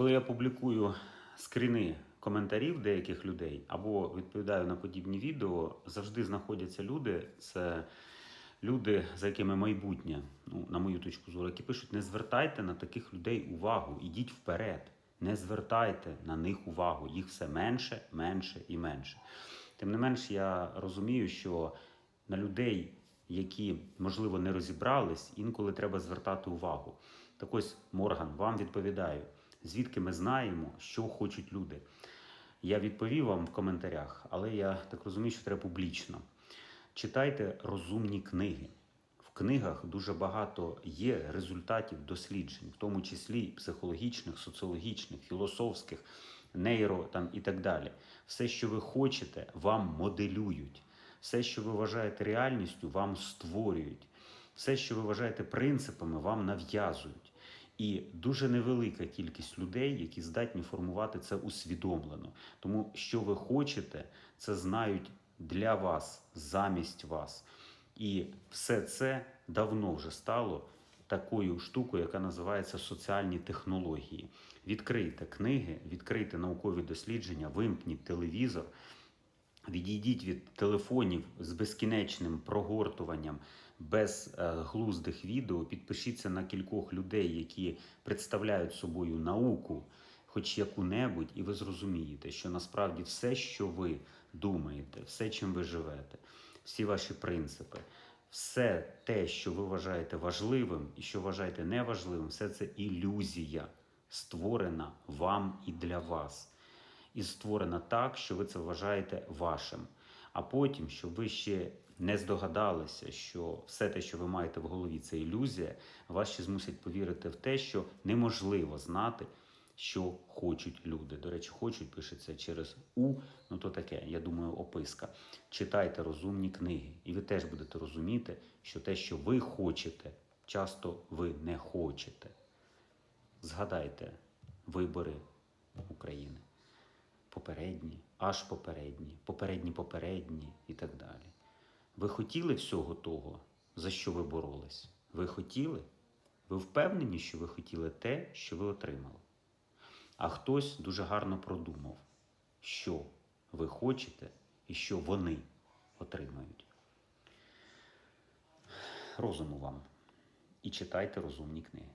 Коли я публікую скріни коментарів деяких людей або відповідаю на подібні відео, завжди знаходяться люди. Це люди, за якими майбутнє, ну, на мою точку зору, які пишуть: не звертайте на таких людей увагу, ідіть вперед. Не звертайте на них увагу. Їх все менше, менше і менше. Тим не менш, я розумію, що на людей, які, можливо, не розібрались, інколи треба звертати увагу. Так ось, Морган, вам відповідаю, звідки ми знаємо, що хочуть люди. Я відповів вам в коментарях, але я так розумію, що треба публічно. Читайте розумні книги. В книгах дуже багато є результатів досліджень, в тому числі психологічних, соціологічних, філософських, нейро там і так далі. Все, що ви хочете, вам моделюють. Все, що ви вважаєте реальністю, вам створюють. Все, що ви вважаєте принципами, вам нав'язують. І дуже невелика кількість людей, які здатні формувати це усвідомлено. Тому що ви хочете, це знають для вас, замість вас. І все це давно вже стало такою штукою, яка називається соціальні технології. Відкрийте книги, відкрийте наукові дослідження, вимкніть телевізор, відійдіть від телефонів з безкінечним прогортуванням без е, глуздих відео. Підпишіться на кількох людей, які представляють собою науку, хоч яку-небудь, і ви зрозумієте, що насправді все, що ви думаєте, все, чим ви живете, всі ваші принципи, все те, що ви вважаєте важливим і що вважаєте неважливим, все це ілюзія, створена вам і для вас. І створена так, що ви це вважаєте вашим. А потім, щоб ви ще не здогадалися, що все те, що ви маєте в голові, це ілюзія, вас ще змусять повірити в те, що неможливо знати, що хочуть люди. До речі, хочуть пишеться через У, ну то таке, я думаю, описка. Читайте розумні книги, і ви теж будете розуміти, що те, що ви хочете, часто ви не хочете. Згадайте вибори України. Попередні, аж попередні, попередні попередні і так далі. Ви хотіли всього того, за що ви боролись? Ви хотіли? Ви впевнені, що ви хотіли те, що ви отримали? А хтось дуже гарно продумав, що ви хочете і що вони отримають. Розуму вам. І читайте розумні книги.